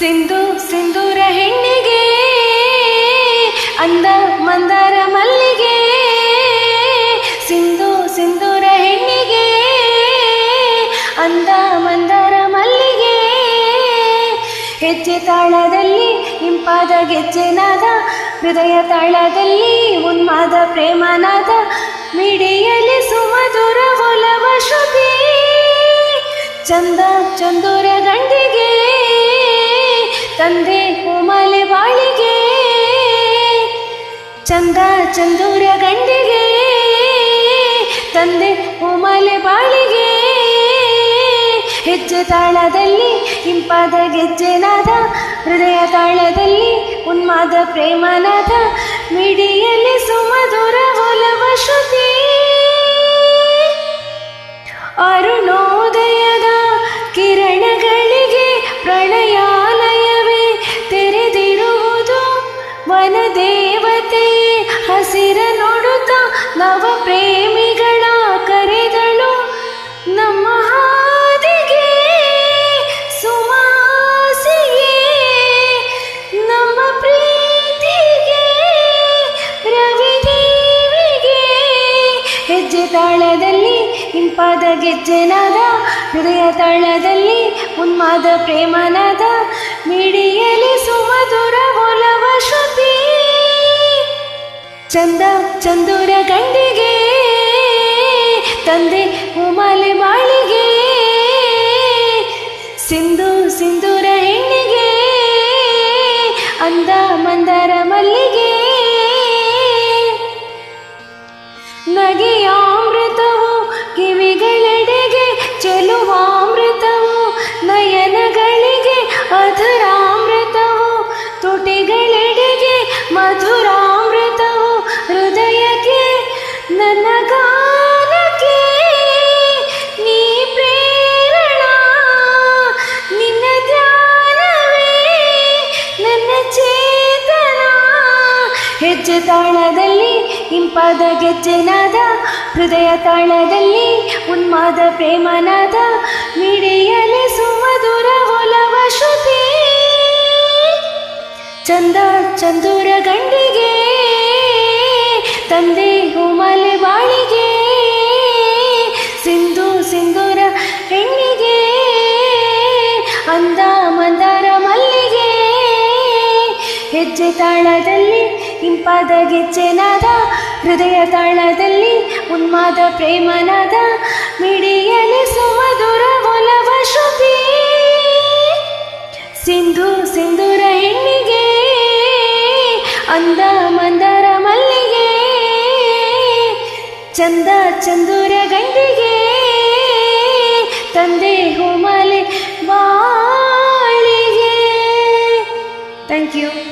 ಸಿಂಧು ಸಿಂಧೂರ ಹೆಣ್ಣಿಗೆ, ಅಂದ ಮಂದಾರ ಮಲ್ಲಿಗೆ. ಸಿಂಧು ಸಿಂಧೂರ ಹೆಣ್ಣಿಗೆ, ಅಂದ ಮಂದಾರ ಮಲ್ಲಿಗೆ. ಹೆಜ್ಜೆ ತಾಳದಲ್ಲಿ ಇಂಪಾದ ಗೆಜ್ಜೆನಾದ, ಹೃದಯ ತಾಳದಲ್ಲಿ ಉನ್ಮಾದ ಪ್ರೇಮನಾದ ಮಿಡಿಯಲಿ ಸುಮಧುರ ಒಲವ ಶ್ರುತಿ. ಚಂದ ಚಂದೂರ ಗಂಡಿಗೆ ತಂದೆ ಕೋಮಲೆ ಬಾಳಿಗೆ, ಚಂದ ಚಂದೂರ ಗಂಡಿಗೆ, ತಂದೆ ಕೋಮಲೆ ಬಾಳಿಗೆ, ಹೆಜ್ಜೆ ತಾಳದಲ್ಲಿ ಇಂಪಾದ ಗೆಜ್ಜೆನಾದ, ಹೃದಯ ತಾಳದಲ್ಲಿ ಉನ್ಮಾದ ಪ್ರೇಮನಾದ, ಮಿಡಿಯಲ್ಲಿ ಸುಮಧುರ ವನದೇವತೆಯೇ ಹಸಿರ ನೋಡುತ್ತ ನವ ಪ್ರೇಮಿಗಳ ಕರೆದಳು. ನಮ್ಮ ಹಾದಿಗೆ ಸುಮಾಸಿಗೆ, ನಮ್ಮ ಪ್ರೀತಿಗೆ ರವಿದೇವಿಗೆ ಹೆಜ್ಜೆ ತಾಳದಲ್ಲಿ ಇಂಪಾದ ಗೆಜ್ಜೆನಾದ, ಹೃದಯ ತಾಳದಲ್ಲಿ ಉನ್ಮಾದ ಪ್ರೇಮನಾದ ಮಿಡಿಯಲಿ ಸುಮಧುರ ಒಲವ ಶ್ರುತಿ ಚಂದ ಚಂದೂರ ಗಂಡಿಗೆ ತಂದೆ ಉಮಾಲೆ ಬಾಳಿಗೆ ಸಿಂಧು ಸಿಂಧೂರ ಹೆಣ್ಣಿಗೆ ಅಂದ ಮಂದರ ಮಲ್ಲಿಗೆ. ಹೆಜ್ಜೆ ತಾಳದಲ್ಲಿ ಇಂಪಾದ ಗೆಜ್ಜೆನಾದ, ಹೃದಯ ತಾಳದಲ್ಲಿ ಉನ್ಮಾದ ಪ್ರೇಮನಾದ, ಮಿಡಿಯಲಿ ಸುಮಧುರ ಒಲವ ಶ್ರುತಿ. ಚಂದ ಚಂದೂರ ಗಂಡಿಗೆ ತಂದೆ ಹುಮಲೆ ಅಂದ ಮಂದಾರ ಮಲ್ಲಿಗೆ. ಹೆಜ್ಜೆ ತಾಳದಲ್ಲಿ ಇಂಪಾದ ಗೆಜ್ಜೆನಾದ, ಹೃದಯ ತಾಳದಲ್ಲಿ ಉನ್ಮಾದ ಪ್ರೇಮನಾದ ಮಿಡಿಯಲಿ ಸುಮಧುರ ಒಲವ ಶ್ರುತಿ ಸಿಂಧು ಸಿಂಧೂರ ಹೆಣ್ಣಿಗೆ, ಅಂದ ಮಂದಾರ ಮಲ್ಲಿಗೆ. ಚಂದ ಚಂದೂರ ಗಂಡಿಗೆ. ಹೋಮಲೆ ಬಾಳಿಗೆ ಥ್ಯಾಂಕ್ ಯು